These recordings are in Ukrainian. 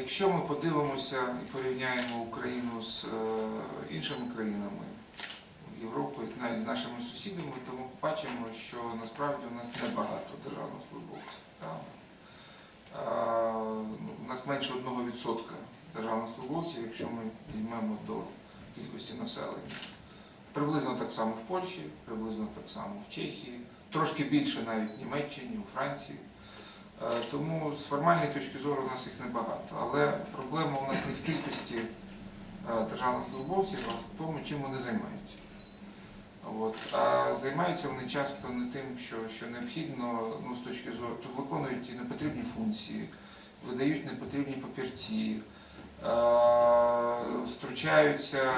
Якщо ми подивимося і порівняємо Україну з е, іншими країнами Європи, навіть з нашими сусідами, то ми бачимо, що насправді у нас небагато державних службовців. ну, У нас менше 1% державних службовців, якщо ми візьмемо до кількості населення. Приблизно так само в Польщі, приблизно так само в Чехії, трошки більше навіть в Німеччині, у Франції. Е, Тому з формальної точки зору у нас їх небагато. Але проблема у нас не в кількості е, державних службовців, а в тому, чим вони займаються. От. А займаються вони часто не тим, що, що необхідно ну, з точки зору, то виконують і непотрібні функції, видають непотрібні папірці, е, втручаються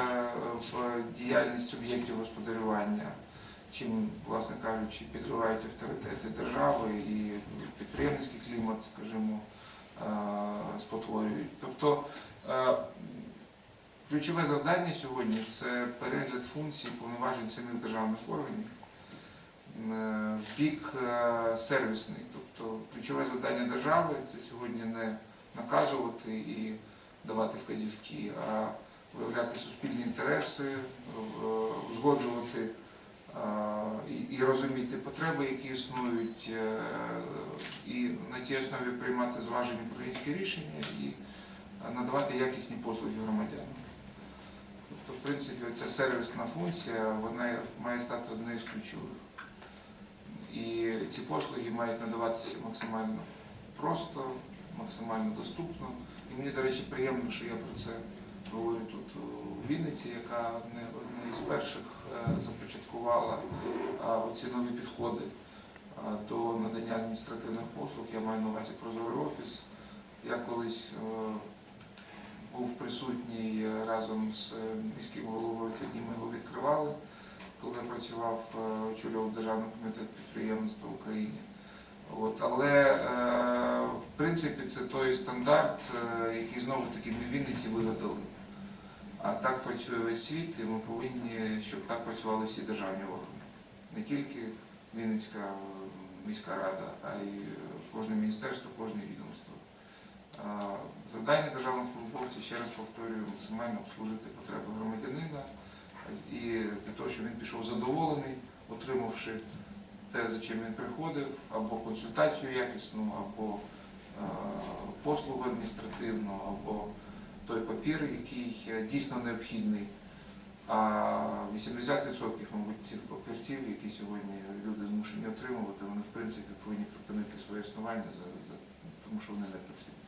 в діяльність суб'єктів господарювання, чим, власне кажучи, підривають авторитети держави і спотворюють. Тобто е, ключове завдання сьогодні це перегляд функцій повноважень самих державних органів е, в бік е, сервісний. Тобто ключове завдання держави це сьогодні не наказувати і давати вказівки, а виявляти суспільні інтереси, узгоджувати і, розуміти потреби, які існують, е, і на цій основі приймати зважені українські рішення і надавати якісні послуги громадянам. Тобто, в принципі, ця сервісна функція вона має стати однією з ключових. І ці послуги мають надаватися максимально просто, максимально доступно. І мені, до речі, приємно, що я про це говорю тут Вінниці, яка не одна із перших е, започаткувала а, оці нові підходи до надання адміністративних послуг. Я маю на увазі прозорий офіс. Я колись е, був присутній е, разом з міським головою, тоді ми його відкривали, коли я працював, очолював Державний комітет підприємництва в Україні. От, але в принципі це той стандарт, який знову таки ми в Вінниці вигадали. А так працює весь світ, і ми повинні, щоб так працювали всі державні органи. Не тільки Вінницька міська рада, а й кожне міністерство, кожне відомство. Завдання державного службовця, ще раз повторюю, максимально обслужити потреби громадянина і для того, щоб він пішов задоволений, отримавши те, за чим він приходив, або консультацію якісну, або послугу адміністративну, або той папір, який е, дійсно необхідний. А 80% мабуть цих папірців, які сьогодні люди змушені отримувати, вони в принципі повинні припинити своє існування, тому що вони не потрібні.